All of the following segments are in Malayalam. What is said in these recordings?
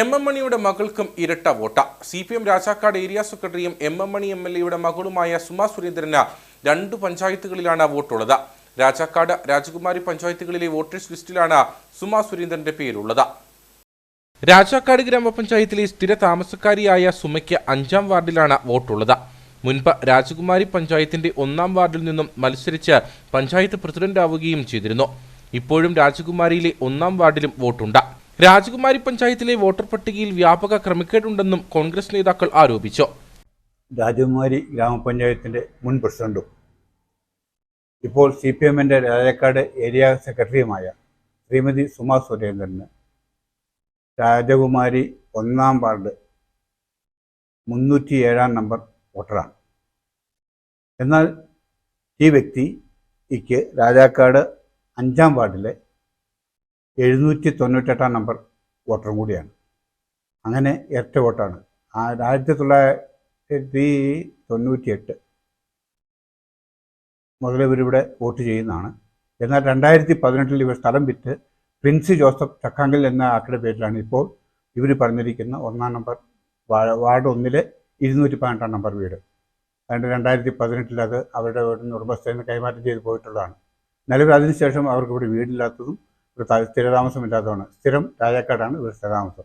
എം എം മണിയുടെ മകൾക്കും ഇരട്ട വോട്ട. C P M Rajakkad area സെക്രട്ടറിയും M M Mani M L എയുടെ മകളുമായ സുമ സുരേന്ദ്രന് രണ്ട് പഞ്ചായത്തുകളിലാണ് വോട്ടുള്ളത്. രാജാക്കാട് രാജകുമാരി പഞ്ചായത്തുകളിലെ വോട്ടേഴ്സ് ലിസ്റ്റിലാണ് സുമ സുരേന്ദ്രന്റെ പേരുള്ളത്. രാജാക്കാട് ഗ്രാമപഞ്ചായത്തിലെ സ്ഥിര താമസക്കാരിയായ സുമയ്ക്ക് അഞ്ചാം വാർഡിലാണ് വോട്ടുള്ളത്. മുൻപ് രാജകുമാരി പഞ്ചായത്തിന്റെ ഒന്നാം വാർഡിൽ നിന്നും മത്സരിച്ച് പഞ്ചായത്ത് പ്രസിഡന്റാവുകയും ചെയ്തിരുന്നു. ഇപ്പോഴും രാജകുമാരിയിലെ ഒന്നാം വാർഡിലും വോട്ടുണ്ട്. രാജകുമാരി പഞ്ചായത്തിലെ വോട്ടർ പട്ടികയിൽ വ്യാപക ക്രമക്കേടുണ്ടെന്നും കോൺഗ്രസ് നേതാക്കൾ ആരോപിച്ചു. രാജകുമാരി ഗ്രാമപഞ്ചായത്തിന്റെ മുൻ പ്രസിഡന്റും ഇപ്പോൾ സി പി എമ്മിന്റെ രാജാക്കാട് ഏരിയ സെക്രട്ടറിയുമായ ശ്രീമതി സുമാ സുരേന്ദ്രന് രാജകുമാരി ഒന്നാം വാർഡ് മുന്നൂറ്റി ഏഴാം നമ്പർ വോട്ടറാണ്. എന്നാൽ ഈ വ്യക്തിക്ക് രാജാക്കാട് അഞ്ചാം വാർഡിലെ എഴുന്നൂറ്റി തൊണ്ണൂറ്റെട്ടാം നമ്പർ വോട്ടറും കൂടിയാണ്. അങ്ങനെ ഇരട്ട വോട്ടാണ്. ആയിരത്തി തൊള്ളായിരത്തി തൊണ്ണൂറ്റിയെട്ട് മുതൽ ഇവരിവിടെ വോട്ട് ചെയ്യുന്നതാണ്. എന്നാൽ രണ്ടായിരത്തി പതിനെട്ടിൽ ഇവർ സ്ഥലം വിറ്റ് പ്രിൻസ് ജോസഫ് ചക്കാങ്കൽ എന്ന ആളുടെ പേരിലാണ് ഇപ്പോൾ ഇവർ പറഞ്ഞിരിക്കുന്ന ഒന്നാം നമ്പർ വാർഡ് ഒന്നിലെ ഇരുന്നൂറ്റി പതിനെട്ടാം നമ്പർ വീട്. അതുകൊണ്ട് രണ്ടായിരത്തി പതിനെട്ടിൽ അത് അവരുടെ വീടിന് ഉടമസ്ഥയിൽ നിന്ന് കൈമാറ്റം ചെയ്ത് പോയിട്ടുള്ളതാണ്. നിലവിൽ അതിനുശേഷം അവർക്ക് ഇവിടെ വീടില്ലാത്തതും ത- സ്ഥിരതാമസമില്ലാത്തതാണ്. സ്ഥിരം രാജാക്കാടാണ് ഇവർ സ്ഥിരതാമസം.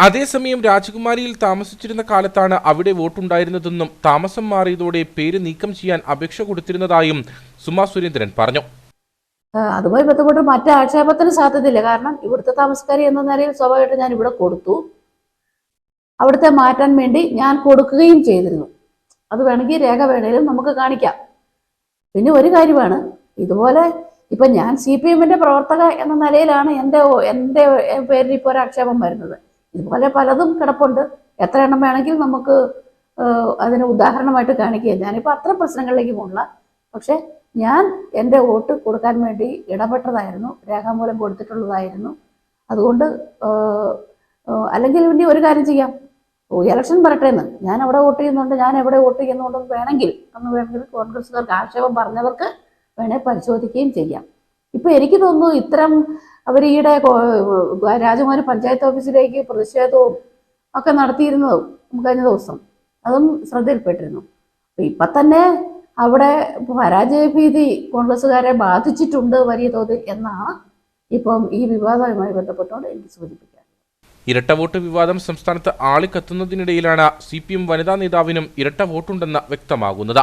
അതേസമയം രാജകുമാരിയിൽ താമസിച്ചിരുന്ന കാലത്താണ് അവിടെ വോട്ടുണ്ടായിരുന്നതെന്നും താമസം മാറിയതോടെ പേര് നീക്കം ചെയ്യാൻ അപേക്ഷ കൊടുത്തിരുന്നതായും സുമാ സുരേന്ദ്രൻ പറഞ്ഞു. അതുമായി ബന്ധപ്പെട്ട് മറ്റു ആക്ഷേപത്തിന് സാധ്യതയില്ല. കാരണം ഇവിടുത്തെ താമസക്കാരി എന്ന നിലയിൽ സ്വാഭാവികമായിട്ട് ഞാൻ ഇവിടെ കൊടുത്തു. അവിടുത്തെ മാറ്റാൻ വേണ്ടി ഞാൻ കൊടുക്കുകയും ചെയ്തിരുന്നു. അത് വേണമെങ്കിൽ രേഖ വേണേലും നമുക്ക് കാണിക്കാം. പിന്നെ ഒരു കാര്യമാണ്. ഇതുപോലെ ഇപ്പൊ ഞാൻ സി പി എമ്മിന്റെ പ്രവർത്തക എന്ന നിലയിലാണ് എന്റെ എന്റെ പേരിൽ ഇപ്പോൾ ഒരു ആക്ഷേപം വരുന്നത്. ഇതുപോലെ പലതും കിടപ്പുണ്ട്. എത്ര എണ്ണം വേണമെങ്കിൽ നമുക്ക് അതിന് ഉദാഹരണമായിട്ട് കാണിക്കുക ഞാനിപ്പോൾ അത്ര പ്രശ്നങ്ങളിലേക്ക് പോകണില്ല പക്ഷേ ഞാൻ എന്റെ വോട്ട് കൊടുക്കാൻ വേണ്ടി ഇടപെട്ടതായിരുന്നു. രേഖാമൂലം കൊടുത്തിട്ടുള്ളതായിരുന്നു. അതുകൊണ്ട് അല്ലെങ്കിൽ ഇനി ഒരു കാര്യം ചെയ്യാം. ഇലക്ഷൻ ഇലക്ഷൻ വരട്ടെന്ന്. ഞാൻ അവിടെ വോട്ട് ചെയ്യുന്നുണ്ട്. ഞാൻ എവിടെ വോട്ട് ചെയ്യുന്നുണ്ടെന്ന് വേണമെങ്കിൽ അന്ന് വേണമെങ്കിൽ കോൺഗ്രസ്സുകാർക്ക് ആക്ഷേപം പറഞ്ഞവർക്ക് വേണേൽ പരിശോധിക്കുകയും ചെയ്യാം. ഇപ്പൊ എനിക്ക് തോന്നുന്നു ഇത്തരം അവർ ഈയിടെ രാജകുമാരി പഞ്ചായത്ത് ഓഫീസിലേക്ക് പ്രതിഷേധവും ഒക്കെ നടത്തിയിരുന്നതും കഴിഞ്ഞ ദിവസം. അതും ശ്രദ്ധയിൽപ്പെട്ടിരുന്നു. അപ്പൊ ഇപ്പൊ തന്നെ അവിടെ പരാജയ ഭീതി കോൺഗ്രസ്സുകാരെ ബാധിച്ചിട്ടുണ്ട് വലിയ തോതിൽ എന്നാണ് ഇപ്പം ഈ വിവാദവുമായി ബന്ധപ്പെട്ടുകൊണ്ട് എനിക്ക് സൂചിപ്പിക്കാം ഇരട്ട വോട്ട് വിവാദം സംസ്ഥാനത്ത് ആളിക്കത്തുന്നതിനിടയിലാണ് സി പി എം വനിതാ നേതാവിനും ഇരട്ട വോട്ടുണ്ടെന്ന് വ്യക്തമാകുന്നത്.